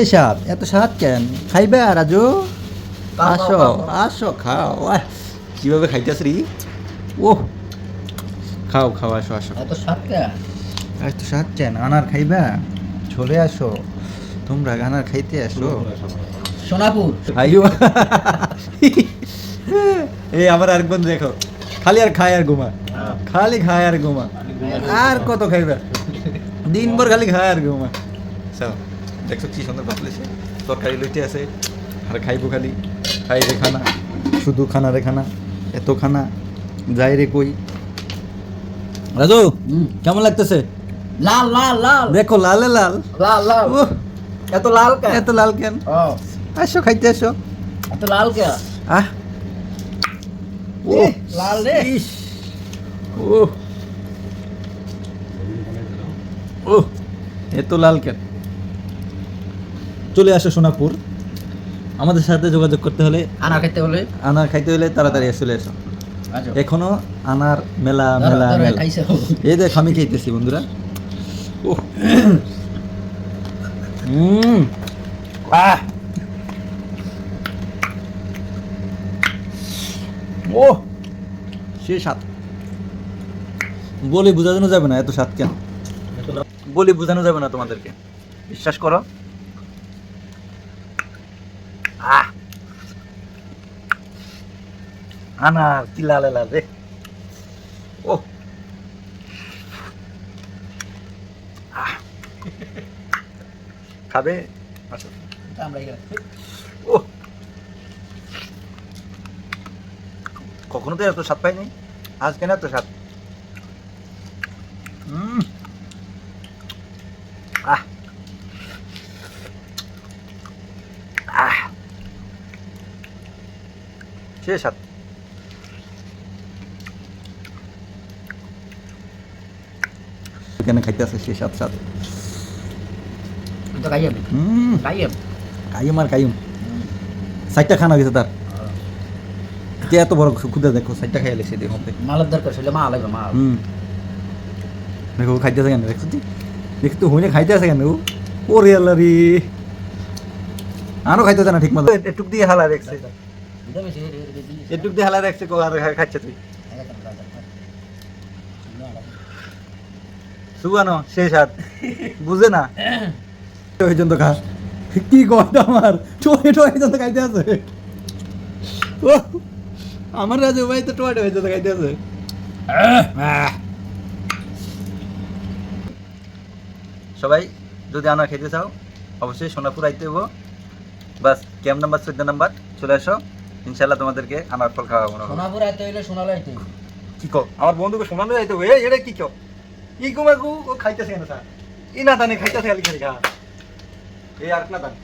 এই সাপ এত স্বাদ কেন? খাইবে রাজু? খাও, আসো আসো খাও। কীভাবে খাইতেছ রে? ও খাও খাও আসো আসো। এত স্বাদ কে এত স্বাদ কেন? আনার খাইবা? চলে আসো। তোমরা আনার খাইতে আসো। সোনাপুর। আইও। এই আমার আর বন্ধু দেখো। খালি আর খায় আর ঘুমা। খালি খায় আর ঘুমা। আর কত খাইবা? দিনভর খালি খায় আর ঘুমা। সব দেখছ কি সুন্দর বাতলেছে তরকারি লইতে আছে আর খাইবো খালি। খাই রে খানা শুধু খানা রে খানা এত খানা যাই রে কই। রাজু হুম। কেমন লাগতেছে? লাল লাল লাল। দেখো লালে লাল। লাল লাল। এত লাল কে এত লাল কেন? আসো খাইতে আসো। এত লাল কে আহ। ও লাল রে। ইস। ও ও এত লাল কেন? চলে আসো সোনাপুর। আমাদের সাথে যোগাযোগ করতে হলে আনা খেতে বলে আনার খাইতে হলে তাড়াতাড়ি চলে এসো আচ্ছা এখনও আনার মেলা মেলা মেলা। এই দেখ আমি খাইতেছি বন্ধুরা। ও হুম আহ। ও সে স্বাদ। বলে বোঝানো যাবে না এত স্বাদ কেন? বলে বোঝানো যাবে না তোমাদেরকে। বিশ্বাস করো। আনার কি লালে লাল? ও। খাবে? আসো আমরা ও। কখনো তো এত স্বাদ পাইনি। আজ কেন এত স্বাদ। আহ। আহ। সে স্বাদ। এখানে খাইতে আছে সে হুম খাইয়ে কাইম আর কাইম সাইটটা খানা গেছে তার। এত বড় ক্ষুদা দেখো সাইটটা খাইয়া লেছে দেখো মালের দরকার ছিল মা লাগবে মা হুম দেখো খাইতে আছে কেন? দেখছ তুই দেখছ তো হইনে খাইতে আছে কেন? ও ওরে আল্লাহ রে। আরও খাইতে না ঠিক মতো? এটুক দিয়ে হালা দেখছে। এটুক দিয়ে হালা দেখছে কো আর খাচ্ছে তুই সুগানো শেষ হাত। বুঝে না। ওই জন্য খা কি কথা আমার? টোয়ে টোয়ে জন্য খাইতে আছে। ও আমার রাজু ভাই তো টোয়ে টোয়ে জন্য খাইতে আছে। সবাই যদি আনা খেতে চাও অবশ্যই সোনাপুর আইতে হব বাস ক্যাম্প নাম্বার চোদ্দ নাম্বার চলে আসো। ইনশাল্লাহ তোমাদেরকে আনার ফল খাওয়াবো। না সোনাপুর আইতে হইলে সোনালে আইতে কি কো আমার বন্ধুকে শোনানো যাইতে হবে এটা কি কো ই কুমাকু ও খাইতেছে কেন স্যার ই না জানে খাইতেছে খালি খালি খা এই আর না জানে